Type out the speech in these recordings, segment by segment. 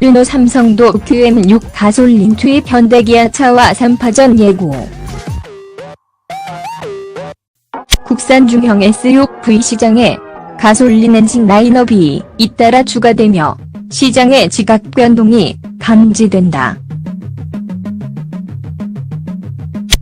르노 삼성도 QM6 가솔린 투입 현대기아차와 3파전 예고. 국산 중형 S6V 시장에 가솔린 엔진 라인업이 잇따라 추가되며 시장의 지각 변동이 감지된다.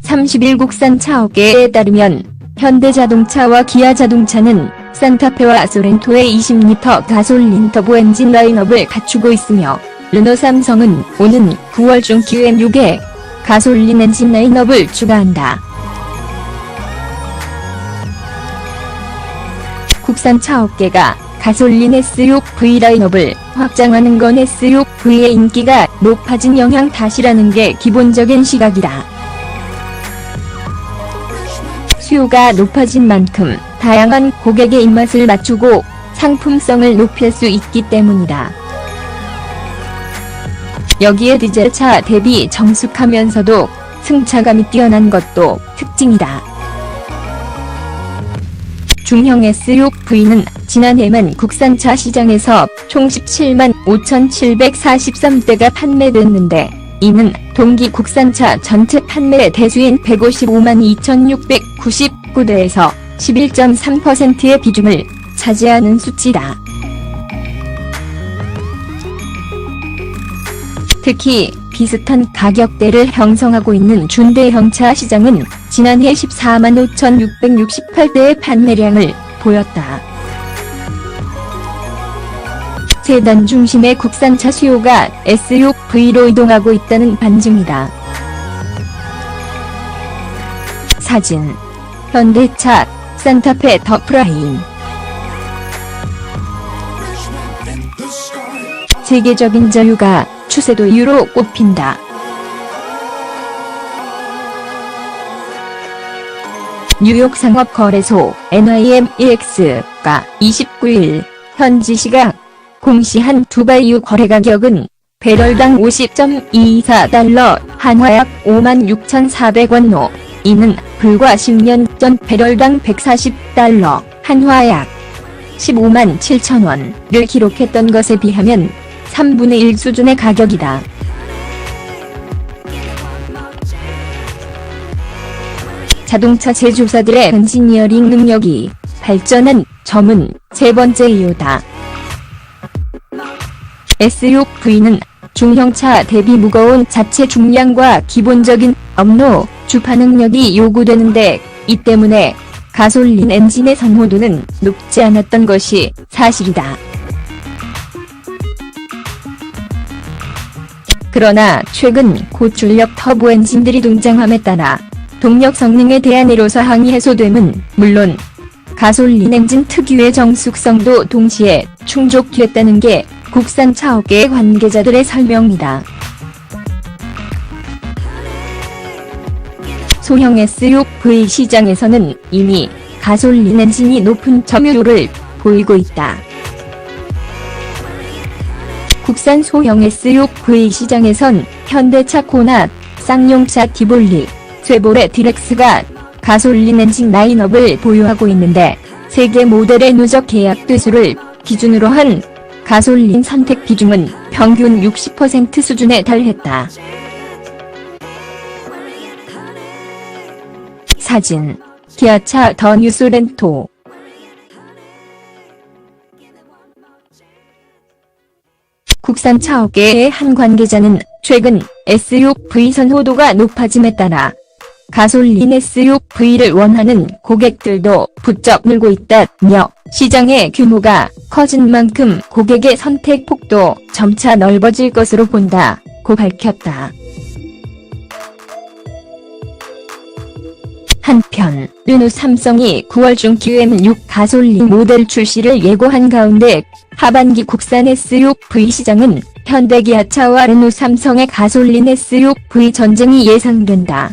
30일 국산 차업계에 따르면 현대자동차와 기아자동차는 산타페와 소렌토의 20L 가솔린 터보 엔진 라인업을 갖추고 있으며 르노 삼성은 오는 9월 중 QM6에 가솔린 엔진 라인업을 추가한다. 국산 차 업계가 가솔린 S6V 라인업을 확장하는 건 S6V의 인기가 높아진 영향 탓이라는 게 기본적인 시각이다. 수요가 높아진 만큼 다양한 고객의 입맛을 맞추고 상품성을 높일 수 있기 때문이다. 여기에 디젤차 대비 정숙하면서도 승차감이 뛰어난 것도 특징이다. 중형 S6V는 지난해만 국산차 시장에서 총 17만 5,743대가 판매됐는데 이는 동기 국산차 전체 판매 대수인 155만 2,699대에서 11.3%의 비중을 차지하는 수치다. 특히 비슷한 가격대를 형성하고 있는 준대형 차 시장은 지난해 14만 5,668대의 판매량을 보였다. 세단 중심의 국산차 수요가 S6V로 이동하고 있다는 반증이다. 사진 현대차 산타페 더 프라임 세계적인 자유가 추세도 이유로 꼽힌다. 뉴욕 상업거래소 NYMEX가 29일 현지 시각 공시한 두바이유 거래 가격은 배럴당 50.24달러 한화약 56,400원로 이는 불과 10년 전 배럴당 140달러 한화약 15만 7천원을 기록했던 것에 비하면 3분의 1 수준의 가격이다. 자동차 제조사들의 엔지니어링 능력이 발전한 점은 세 번째 이유다. S6V는 중형차 대비 무거운 자체 중량과 기본적인 업로 주파 능력이 요구되는데 이 때문에 가솔린 엔진의 선호도는 높지 않았던 것이 사실이다. 그러나 최근 고출력 터보 엔진들이 등장함에 따라 동력 성능에 대한 애로사 항이 해소됨은 물론 가솔린 엔진 특유의 정숙성도 동시에 충족됐다는 게 국산 차업계 관계자들의 설명이다. 소형 S6V 시장에서는 이미 가솔린 엔진이 높은 점유율을 보이고 있다. 국산 소형 S6V 시장에선 현대차 코나 쌍용차 디볼리, 쇠보레 디렉스가 가솔린 엔진 라인업을 보유하고 있는데 세계 모델의 누적 계약 대수를 기준으로 한 가솔린 선택 비중은 평균 60% 수준에 달했다. 사진 기아차 더 뉴스 렌토 국산 차업계의 한 관계자는 최근 S6V 선호도가 높아짐에 따라 가솔린 S6V를 원하는 고객들도 부쩍 늘고 있다며 시장의 규모가 커진 만큼 고객의 선택 폭도 점차 넓어질 것으로 본다고 밝혔다. 한편 르노 삼성이 9월 중 QM6 가솔린 모델 출시를 예고한 가운데 하반기 국산 S6V 시장은 현대 기아차와 르노 삼성의 가솔린 S6V 전쟁이 예상된다.